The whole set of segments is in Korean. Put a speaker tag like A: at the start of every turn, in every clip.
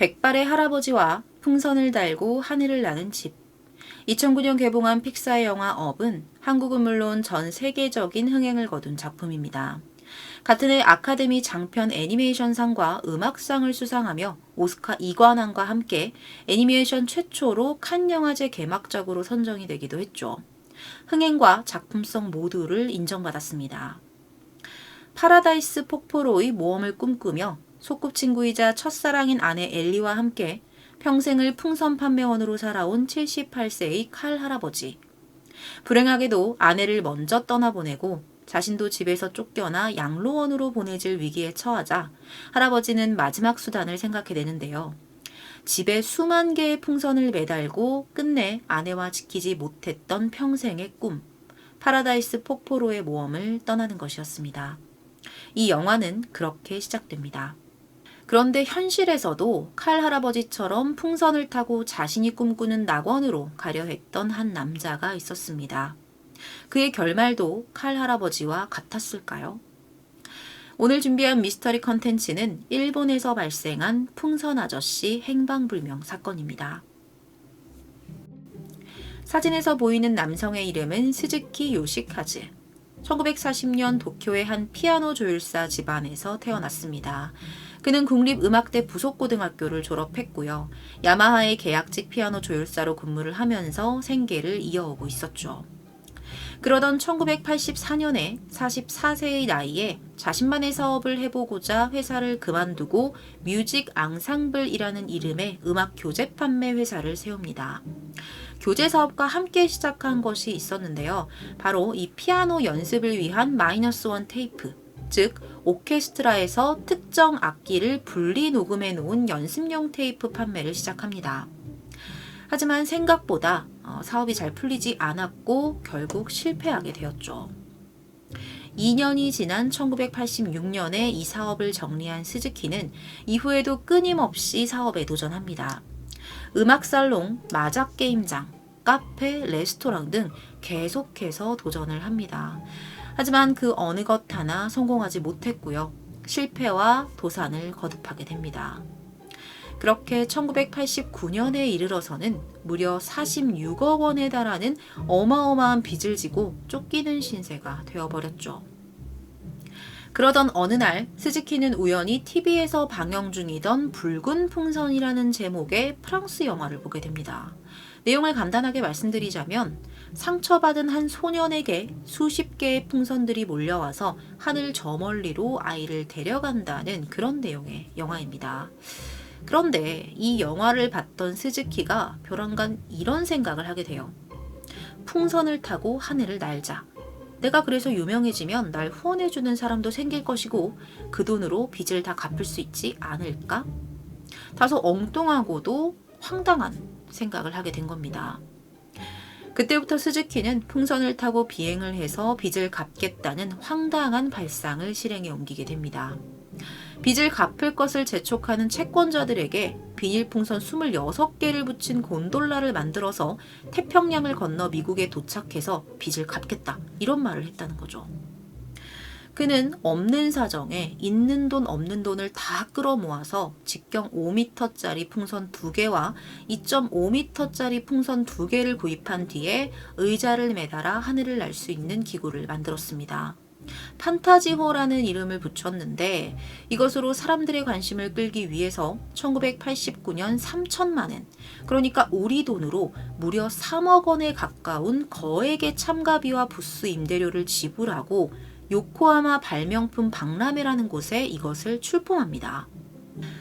A: 백발의 할아버지와 풍선을 달고 하늘을 나는 집. 2009년 개봉한 픽사의 영화 업은 한국은 물론 전 세계적인 흥행을 거둔 작품입니다. 같은 해 아카데미 장편 애니메이션상과 음악상을 수상하며 오스카 이관왕과 함께 애니메이션 최초로 칸 영화제 개막작으로 선정이 되기도 했죠. 흥행과 작품성 모두를 인정받았습니다. 파라다이스 폭포로의 모험을 꿈꾸며 소꿉친구이자 첫사랑인 아내 엘리와 함께 평생을 풍선 판매원으로 살아온 78세의 칼 할아버지. 불행하게도 아내를 먼저 떠나보내고 자신도 집에서 쫓겨나 양로원으로 보내질 위기에 처하자 할아버지는 마지막 수단을 생각해 내는데요. 집에 수만 개의 풍선을 매달고 끝내 아내와 지키지 못했던 평생의 꿈, 파라다이스 폭포로의 모험을 떠나는 것이었습니다. 이 영화는 그렇게 시작됩니다. 그런데 현실에서도 칼 할아버지처럼 풍선을 타고 자신이 꿈꾸는 낙원으로 가려 했던 한 남자가 있었습니다. 그의 결말도 칼 할아버지와 같았을까요? 오늘 준비한 미스터리 컨텐츠는 일본에서 발생한 풍선 아저씨 행방불명 사건입니다. 사진에서 보이는 남성의 이름은 스즈키 요시카즈. 1940년 도쿄의 한 피아노 조율사 집안에서 태어났습니다. 그는 국립음악대 부속고등학교를 졸업했고요. 야마하의 계약직 피아노 조율사로 근무를 하면서 생계를 이어오고 있었죠. 그러던 1984년에 44세의 나이에 자신만의 사업을 해보고자 회사를 그만두고 뮤직 앙상블이라는 이름의 음악 교재 판매 회사를 세웁니다. 교재 사업과 함께 시작한 것이 있었는데요. 바로 이 피아노 연습을 위한 마이너스 원 테이프, 즉 오케스트라에서 특정 악기를 분리 녹음해 놓은 연습용 테이프 판매를 시작합니다. 하지만 생각보다 어, 사업이 잘 풀리지 않았고 결국 실패하게 되었죠. 2년이 지난 1986년에 이 사업을 정리한 스즈키는 이후에도 끊임없이 사업에 도전합니다. 음악살롱, 마작게임장, 카페, 레스토랑 등 계속해서 도전을 합니다. 하지만 그 어느 것 하나 성공하지 못했고요. 실패와 도산을 거듭하게 됩니다. 그렇게 1989년에 이르러서는 무려 46억 원에 달하는 어마어마한 빚을 지고 쫓기는 신세가 되어버렸죠. 그러던 어느 날 스즈키는 우연히 TV에서 방영 중이던 붉은 풍선이라는 제목의 프랑스 영화를 보게 됩니다. 내용을 간단하게 말씀드리자면 상처받은 한 소년에게 수십 개의 풍선들이 몰려와서 하늘 저 멀리로 아이를 데려간다는 그런 내용의 영화입니다. 그런데 이 영화를 봤던 스즈키가 벼랑간 이런 생각을 하게 돼요. 풍선을 타고 하늘을 날자. 내가 그래서 유명해지면 날 후원해주는 사람도 생길 것이고 그 돈으로 빚을 다 갚을 수 있지 않을까? 다소 엉뚱하고도 황당한 생각을 하게 된 겁니다. 그때부터 스즈키는 풍선을 타고 비행을 해서 빚을 갚겠다는 황당한 발상을 실행에 옮기게 됩니다. 빚을 갚을 것을 재촉하는 채권자들에게 비닐풍선 26개를 붙인 곤돌라를 만들어서 태평양을 건너 미국에 도착해서 빚을 갚겠다. 이런 말을 했다는 거죠. 그는 없는 사정에 있는 돈 없는 돈을 다 끌어모아서 직경 5m짜리 풍선 2개와 2.5m짜리 풍선 2개를 구입한 뒤에 의자를 매달아 하늘을 날 수 있는 기구를 만들었습니다. 판타지호라는 이름을 붙였는데 이것으로 사람들의 관심을 끌기 위해서 1989년 3천만 엔, 그러니까 우리 돈으로 무려 3억 원에 가까운 거액의 참가비와 부스 임대료를 지불하고 요코하마 발명품 박람회라는 곳에 이것을 출품합니다.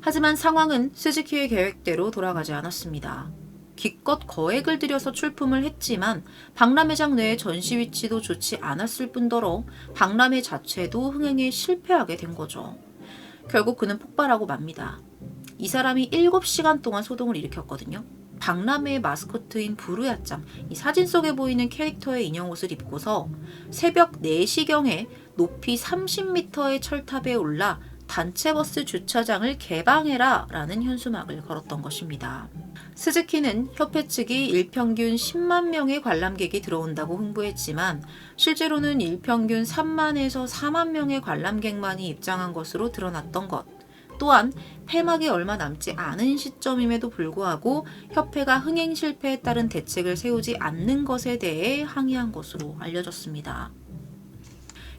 A: 하지만 상황은 스즈키의 계획대로 돌아가지 않았습니다. 기껏 거액을 들여서 출품을 했지만 박람회장 내의 전시 위치도 좋지 않았을 뿐더러 박람회 자체도 흥행에 실패하게 된 거죠. 결국 그는 폭발하고 맙니다. 이 사람이 7시간 동안 소동을 일으켰거든요. 박람회의 마스코트인 부르야짱, 이 사진 속에 보이는 캐릭터의 인형 옷을 입고서 새벽 4시경에 높이 30m의 철탑에 올라 단체 버스 주차장을 개방해라 라는 현수막을 걸었던 것입니다. 스즈키는 협회 측이 일평균 10만 명의 관람객이 들어온다고 홍보했지만 실제로는 일평균 3만에서 4만 명의 관람객만이 입장한 것으로 드러났던 것. 또한 폐막이 얼마 남지 않은 시점임에도 불구하고 협회가 흥행 실패에 따른 대책을 세우지 않는 것에 대해 항의한 것으로 알려졌습니다.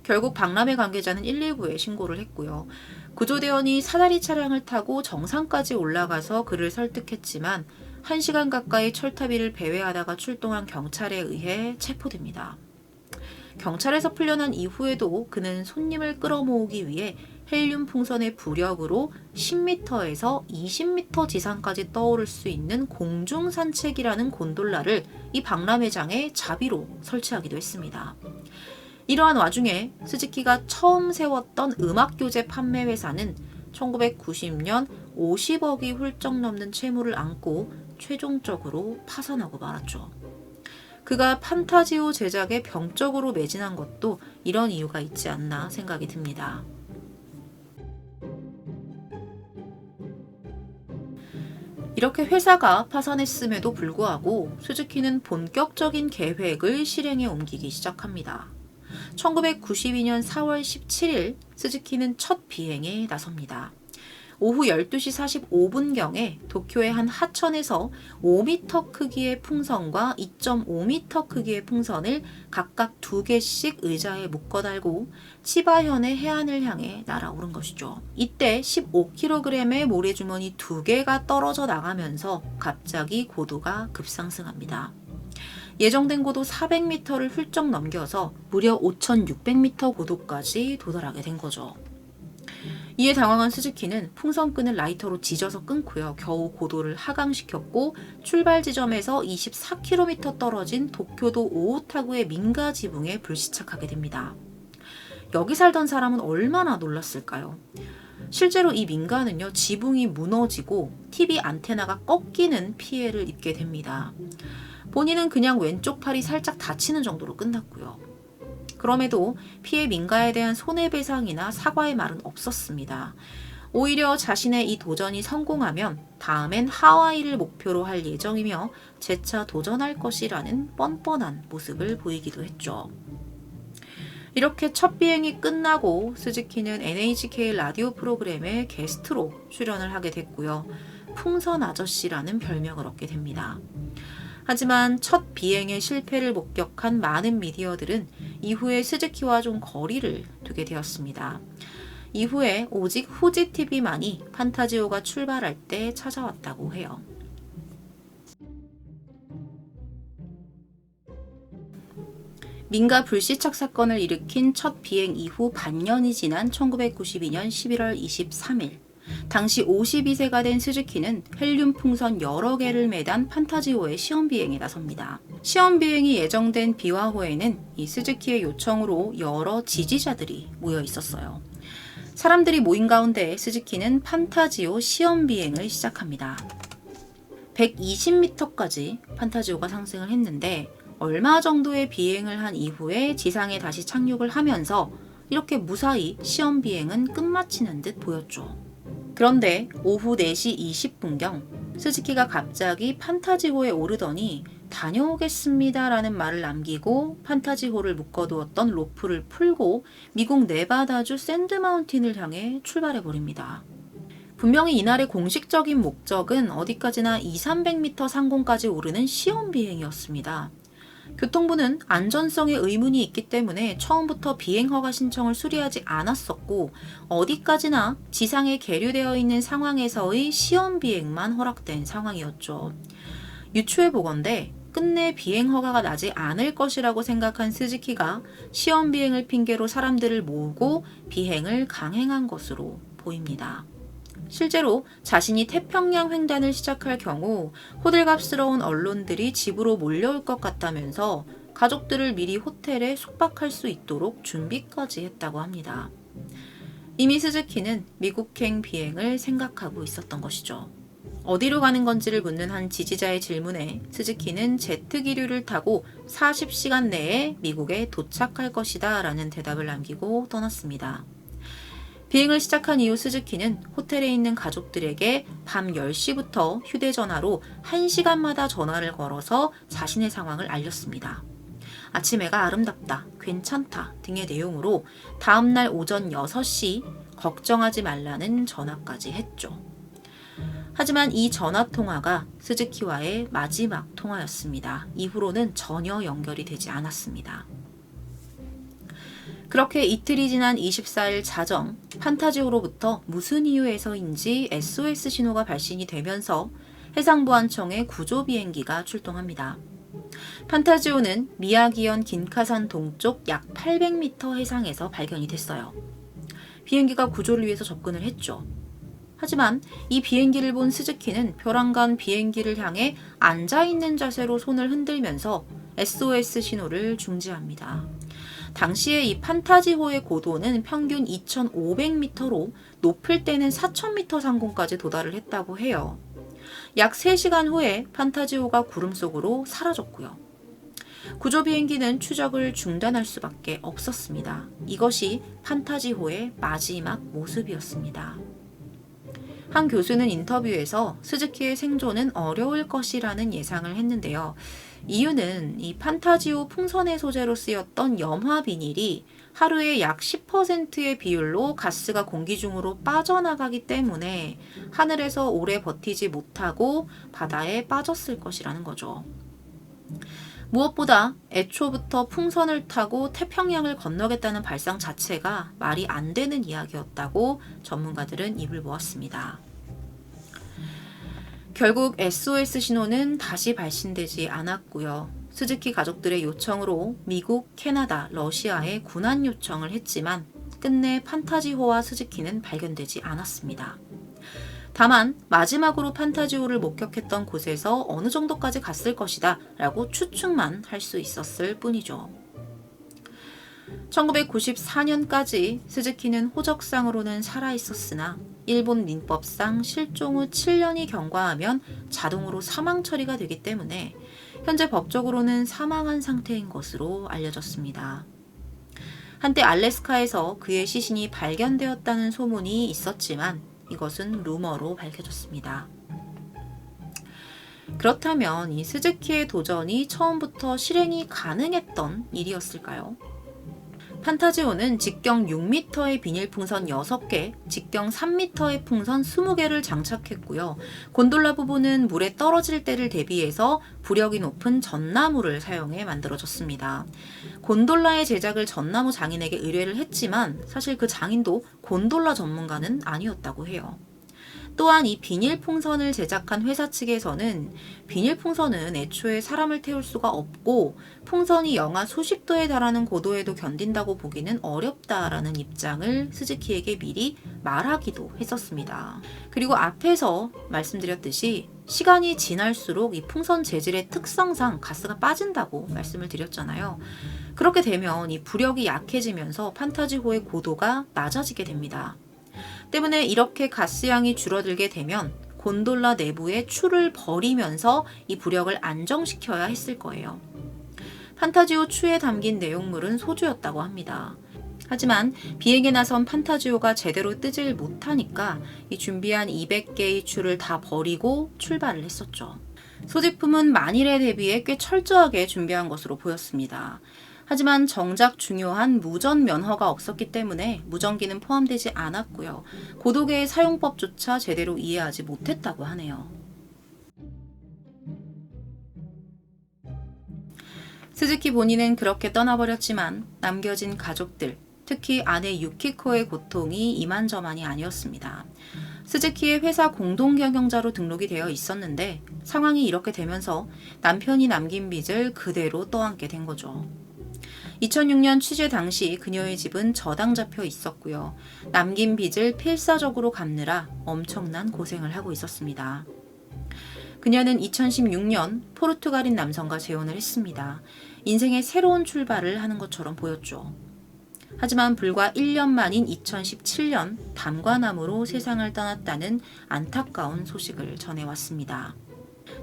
A: 결국 박람회 관계자는 119에 신고를 했고요. 구조대원이 사다리 차량을 타고 정상까지 올라가서 그를 설득했지만 1시간 가까이 철탑위를 배회하다가 출동한 경찰에 의해 체포됩니다. 경찰에서 풀려난 이후에도 그는 손님을 끌어모으기 위해 헬륨 풍선의 부력으로 10m에서 20m 지상까지 떠오를 수 있는 공중 산책이라는 곤돌라를 이 박람회장에 자비로 설치하기도 했습니다. 이러한 와중에 스즈키가 처음 세웠던 음악 교재 판매 회사는 1990년 50억이 훌쩍 넘는 채무를 안고 최종적으로 파산하고 말았죠. 그가 판타지오 제작에 병적으로 매진한 것도 이런 이유가 있지 않나 생각이 듭니다. 이렇게 회사가 파산했음에도 불구하고 스즈키는 본격적인 계획을 실행에 옮기기 시작합니다. 1992년 4월 17일 스즈키는 첫 비행에 나섭니다. 오후 12시 45분경에 도쿄의 한 하천에서 5m 크기의 풍선과 2.5m 크기의 풍선을 각각 두 개씩 의자에 묶어 달고 치바현의 해안을 향해 날아오른 것이죠. 이때 15kg의 모래주머니 두 개가 떨어져 나가면서 갑자기 고도가 급상승합니다. 예정된 고도 400m를 훌쩍 넘겨서 무려 5,600m 고도까지 도달하게 된 거죠. 이에 당황한 스즈키는 풍선끈을 라이터로 지져서 끊고요. 겨우 고도를 하강시켰고 출발 지점에서 24km 떨어진 도쿄도 오오타구의 민가 지붕에 불시착하게 됩니다. 여기 살던 사람은 얼마나 놀랐을까요? 실제로 이 민가는요, 지붕이 무너지고 TV 안테나가 꺾이는 피해를 입게 됩니다. 본인은 그냥 왼쪽 팔이 살짝 다치는 정도로 끝났고요. 그럼에도 피해 민가에 대한 손해배상이나 사과의 말은 없었습니다. 오히려 자신의 이 도전이 성공하면 다음엔 하와이를 목표로 할 예정이며 재차 도전할 것이라는 뻔뻔한 모습을 보이기도 했죠. 이렇게 첫 비행이 끝나고 스즈키는 NHK 라디오 프로그램에 게스트로 출연을 하게 됐고요. 풍선 아저씨라는 별명을 얻게 됩니다. 하지만 첫 비행의 실패를 목격한 많은 미디어들은 이후에 스즈키와 좀 거리를 두게 되었습니다. 이후에 오직 후지 TV만이 판타지오가 출발할 때 찾아왔다고 해요. 민가 불시착 사건을 일으킨 첫 비행 이후 반년이 지난 1992년 11월 23일 당시 52세가 된 스즈키는 헬륨 풍선 여러 개를 매단 판타지호의 시험 비행에 나섭니다. 시험 비행이 예정된 비와호에는 이 스즈키의 요청으로 여러 지지자들이 모여 있었어요. 사람들이 모인 가운데 스즈키는 판타지오 시험 비행을 시작합니다. 120m까지 판타지오가 상승을 했는데 얼마 정도의 비행을 한 이후에 지상에 다시 착륙을 하면서 이렇게 무사히 시험 비행은 끝마치는 듯 보였죠. 그런데 오후 4시 20분경 스즈키가 갑자기 판타지호에 오르더니 다녀오겠습니다 라는 말을 남기고 판타지호를 묶어두었던 로프를 풀고 미국 네바다주 샌드마운틴을 향해 출발해 버립니다. 분명히 이날의 공식적인 목적은 어디까지나 2, 300m 상공까지 오르는 시험 비행이었습니다. 교통부는 안전성에 의문이 있기 때문에 처음부터 비행허가 신청을 수리하지 않았었고 어디까지나 지상에 계류되어 있는 상황에서의 시험 비행만 허락된 상황이었죠. 유추해 보건대 끝내 비행 허가가 나지 않을 것이라고 생각한 스즈키가 시험 비행을 핑계로 사람들을 모으고 비행을 강행한 것으로 보입니다. 실제로 자신이 태평양 횡단을 시작할 경우 호들갑스러운 언론들이 집으로 몰려올 것 같다면서 가족들을 미리 호텔에 숙박할 수 있도록 준비까지 했다고 합니다. 이미 스즈키는 미국행 비행을 생각하고 있었던 것이죠. 어디로 가는 건지를 묻는 한 지지자의 질문에 스즈키는 제트 기류를 타고 40시간 내에 미국에 도착할 것이다 라는 대답을 남기고 떠났습니다. 비행을 시작한 이후 스즈키는 호텔에 있는 가족들에게 밤 10시부터 휴대전화로 1시간마다 전화를 걸어서 자신의 상황을 알렸습니다. 아침 해가 아름답다, 괜찮다 등의 내용으로 다음날 오전 6시 걱정하지 말라는 전화까지 했죠. 하지만 이 전화 통화가 스즈키와의 마지막 통화였습니다. 이후로는 전혀 연결이 되지 않았습니다. 그렇게 이틀이 지난 24일 자정, 판타지오로부터 무슨 이유에서인지 SOS 신호가 발신이 되면서 해상보안청의 구조 비행기가 출동합니다. 판타지오는 미야기현 긴카산 동쪽 약 800m 해상에서 발견이 됐어요. 비행기가 구조를 위해서 접근을 했죠. 하지만 이 비행기를 본 스즈키는 벼랑간 비행기를 향해 앉아있는 자세로 손을 흔들면서 SOS 신호를 중지합니다. 당시에 이 판타지호의 고도는 평균 2,500m로 높을 때는 4,000m 상공까지 도달을 했다고 해요. 약 3시간 후에 판타지호가 구름 속으로 사라졌고요. 구조 비행기는 추적을 중단할 수밖에 없었습니다. 이것이 판타지호의 마지막 모습이었습니다. 한 교수는 인터뷰에서 스즈키의 생존은 어려울 것이라는 예상을 했는데요. 이유는 이 판타지오 풍선의 소재로 쓰였던 염화 비닐이 하루에 약 10%의 비율로 가스가 공기 중으로 빠져나가기 때문에 하늘에서 오래 버티지 못하고 바다에 빠졌을 것이라는 거죠. 무엇보다 애초부터 풍선을 타고 태평양을 건너겠다는 발상 자체가 말이 안 되는 이야기였다고 전문가들은 입을 모았습니다. 결국 SOS 신호는 다시 발신되지 않았고요. 스즈키 가족들의 요청으로 미국, 캐나다, 러시아에 군한 요청을 했지만 끝내 판타지호와 스즈키는 발견되지 않았습니다. 다만 마지막으로 판타지호를 목격했던 곳에서 어느 정도까지 갔을 것이다 라고 추측만 할 수 있었을 뿐이죠. 1994년까지 스즈키는 호적상으로는 살아 있었으나 일본 민법상 실종 후 7년이 경과하면 자동으로 사망 처리가 되기 때문에 현재 법적으로는 사망한 상태인 것으로 알려졌습니다. 한때 알래스카에서 그의 시신이 발견되었다는 소문이 있었지만 이것은 루머로 밝혀졌습니다. 그렇다면 이 스즈키의 도전이 처음부터 실행이 가능했던 일이었을까요? 판타지오는 직경 6m의 비닐 풍선 6개, 직경 3m의 풍선 20개를 장착했고요. 곤돌라 부분은 물에 떨어질 때를 대비해서 부력이 높은 전나무를 사용해 만들어졌습니다. 곤돌라의 제작을 전나무 장인에게 의뢰를 했지만 사실 그 장인도 곤돌라 전문가는 아니었다고 해요. 또한 이 비닐 풍선을 제작한 회사 측에서는 비닐 풍선은 애초에 사람을 태울 수가 없고 풍선이 영하 수십 도에 달하는 고도에도 견딘다고 보기는 어렵다라는 입장을 스즈키에게 미리 말하기도 했었습니다. 그리고 앞에서 말씀드렸듯이 시간이 지날수록 이 풍선 재질의 특성상 가스가 빠진다고 말씀을 드렸잖아요. 그렇게 되면 이 부력이 약해지면서 판타지호의 고도가 낮아지게 됩니다. 때문에 이렇게 가스양이 줄어들게 되면 곤돌라 내부에 추를 버리면서 이 부력을 안정시켜야 했을 거예요. 판타지오 추에 담긴 내용물은 소주였다고 합니다. 하지만 비행에 나선 판타지오가 제대로 뜨질 못하니까 이 준비한 200개의 추를 다 버리고 출발을 했었죠. 소지품은 만일에 대비해 꽤 철저하게 준비한 것으로 보였습니다. 하지만 정작 중요한 무전 면허가 없었기 때문에 무전기는 포함되지 않았고요. 고도계의 사용법조차 제대로 이해하지 못했다고 하네요. 스즈키 본인은 그렇게 떠나버렸지만 남겨진 가족들, 특히 아내 유키코의 고통이 이만저만이 아니었습니다. 스즈키의 회사 공동 경영자로 등록이 되어 있었는데 상황이 이렇게 되면서 남편이 남긴 빚을 그대로 떠안게 된 거죠. 2006년 취재 당시 그녀의 집은 저당 잡혀 있었고요. 남긴 빚을 필사적으로 갚느라 엄청난 고생을 하고 있었습니다. 그녀는 2016년 포르투갈인 남성과 재혼을 했습니다. 인생의 새로운 출발을 하는 것처럼 보였죠. 하지만 불과 1년 만인 2017년 담관암으로 세상을 떠났다는 안타까운 소식을 전해왔습니다.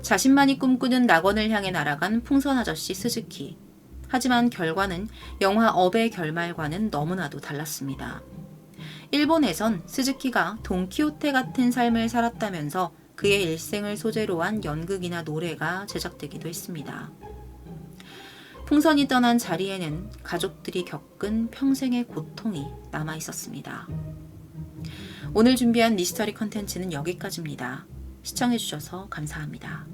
A: 자신만이 꿈꾸는 낙원을 향해 날아간 풍선 아저씨 스즈키. 하지만 결과는 영화 업의 결말과는 너무나도 달랐습니다. 일본에선 스즈키가 돈키호테 같은 삶을 살았다면서 그의 일생을 소재로 한 연극이나 노래가 제작되기도 했습니다. 풍선이 떠난 자리에는 가족들이 겪은 평생의 고통이 남아 있었습니다. 오늘 준비한 미스터리 컨텐츠는 여기까지입니다. 시청해주셔서 감사합니다.